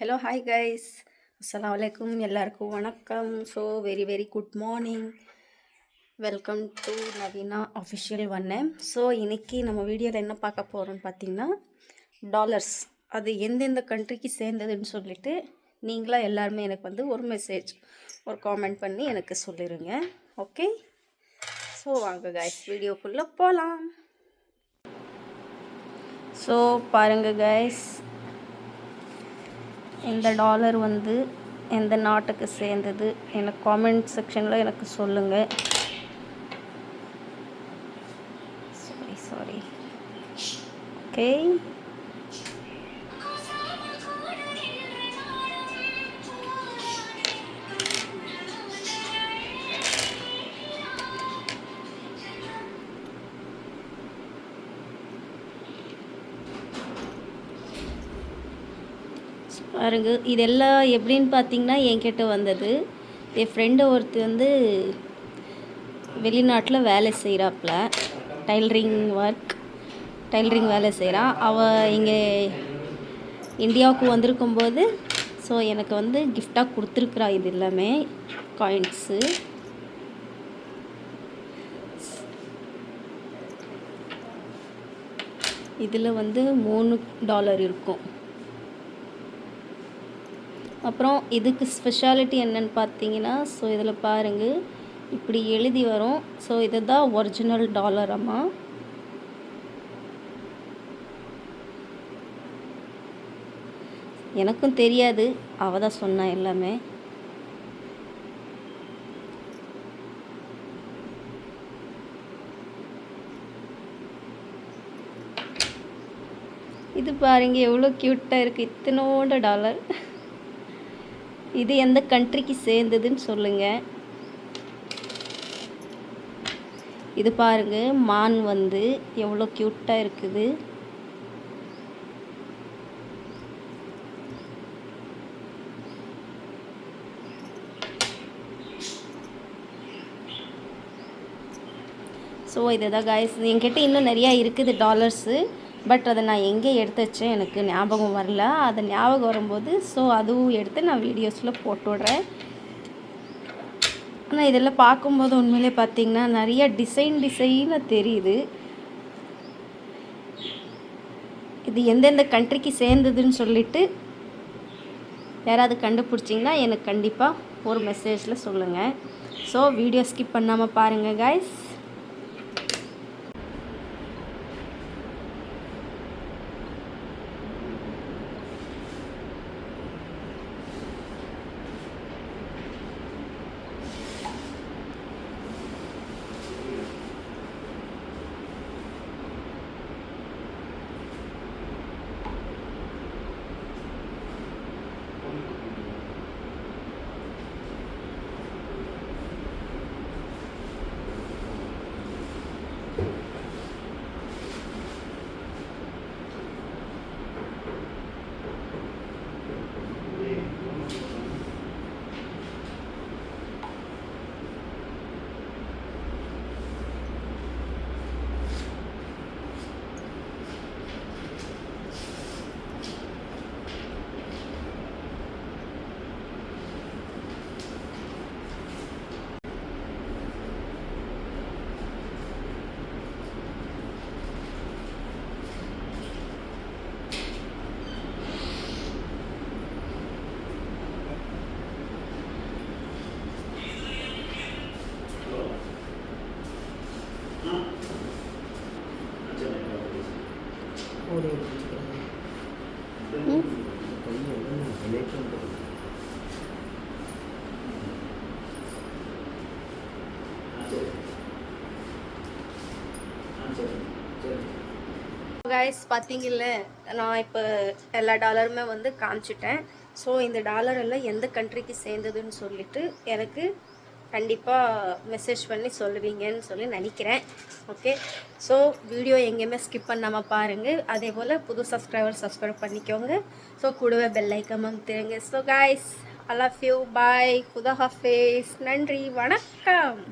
Hello hi guys அஸ்லாம் வலைக்கும் எல்லாருக்கும் வணக்கம். So very very good morning welcome to Naveena official ஒன்று ஸோ இன்றைக்கி நம்ம வீடியோவில் என்ன பார்க்க போகிறோம்னு பார்த்தீங்கன்னா டாலர்ஸ் அது எந்தெந்த கண்ட்ரிக்கு சேர்ந்ததுன்னு சொல்லிட்டு நீங்களாக எல்லாருமே எனக்கு வந்து ஒரு மெசேஜ் ஒரு காமெண்ட் பண்ணி எனக்கு சொல்லிடுங்க ஓகே ஸோ வாங்க கைஸ் வீடியோக்குள்ளே போகலாம் ஸோ பாருங்கள் கைஸ் இந்த டாலர் வந்து எந்த நாட்டுக்கு சேர்ந்தது? எனக்கு காமெண்ட் செக்ஷனில் எனக்கு சொல்லுங்கள் சாரி சாரி ஓகே பாருங்க இதெல்லாம் எப்படின்னு பார்த்தீங்கன்னா என்கிட்ட வந்தது. என் ஃப்ரெண்டு ஒருத்தர் வந்து வெளிநாட்டில் வேலை செய்கிறாப்புல டைலரிங் ஒர்க் டைலரிங் வேலை செய்கிறா அவள் இங்கே இந்தியாவுக்கு வந்திருக்கும்போது ஸோ எனக்கு வந்து கிஃப்டாக கொடுத்துருக்குறா இது எல்லாமே காயின்ஸு இதில் வந்து மூணு டாலர் இருக்கும். அப்புறம் இதுக்கு ஸ்பெஷாலிட்டி என்னன்னு பார்த்தீங்கன்னா ஸோ இதில் பாருங்கள் இப்படி எழுதி வரும். ஸோ இது தான் ஒரிஜினல் டாலர் அம்மா. எனக்கும் தெரியாது அவ தான் சொன்னா எல்லாமே. இது பாருங்க எவ்வளோ க்யூட்டாக இருக்குது இத்தனோட டாலர் இது எந்த கண்ட்ரிக்கு சேர்ந்ததுன்னு சொல்லுங்கள் இது பாருங்கள் மான் வந்து எவ்வளோ க்யூட்டாக இருக்குது. ஸோ இதுதான் காய்ஸ் என்கிட்ட இன்னும் நிறையா இருக்குது டாலர்ஸு பட் அதை நான் எங்கே எடுத்து வச்சேன் எனக்கு ஞாபகம் வரல. அது ஞாபகம் வரும்போது ஸோ அதுவும் எடுத்து நான் வீடியோஸில் போட்டு விட்றேன். ஆனால் இதெல்லாம் பார்க்கும்போது உண்மையிலே பார்த்தீங்கன்னா நிறைய டிசைன் டிசைனாக தெரியுது. இது எந்தெந்த கண்ட்ரிக்கு சேர்ந்ததுன்னு சொல்லிட்டு யாராவது கண்டுபிடிச்சிங்கன்னா எனக்கு கண்டிப்பாக ஒரு மெசேஜில் சொல்லுங்கள் ஸோ வீடியோ ஸ்கிப் பண்ணாமல் பாருங்கள் காய்ஸ் கைஸ் பார்த்தீங்கல்ல நான் இப்போ எல்லா டாலருமே வந்து காமிச்சிட்டேன். ஸோ இந்த டாலர் எல்லாம் எந்த கண்ட்ரிக்கு சேர்ந்ததுன்னு சொல்லிட்டு எனக்கு கண்டிப்பாக மெசேஜ் பண்ணி சொல்லுவீங்கன்னு சொல்லி நினைக்கிறேன். ஓகே ஸோ வீடியோ எங்கேயுமே ஸ்கிப் பண்ணாமல் பாருங்கள் அதே போல் புது சப்ஸ்கிரைபர் சப்ஸ்கிரைப் பண்ணிக்கோங்க. ஸோ கூடவே பெல் ஐக்கம் வந்துருங்க so guys I love you bye குதா ஹாஃபேஸ் நன்றி. வணக்கம்.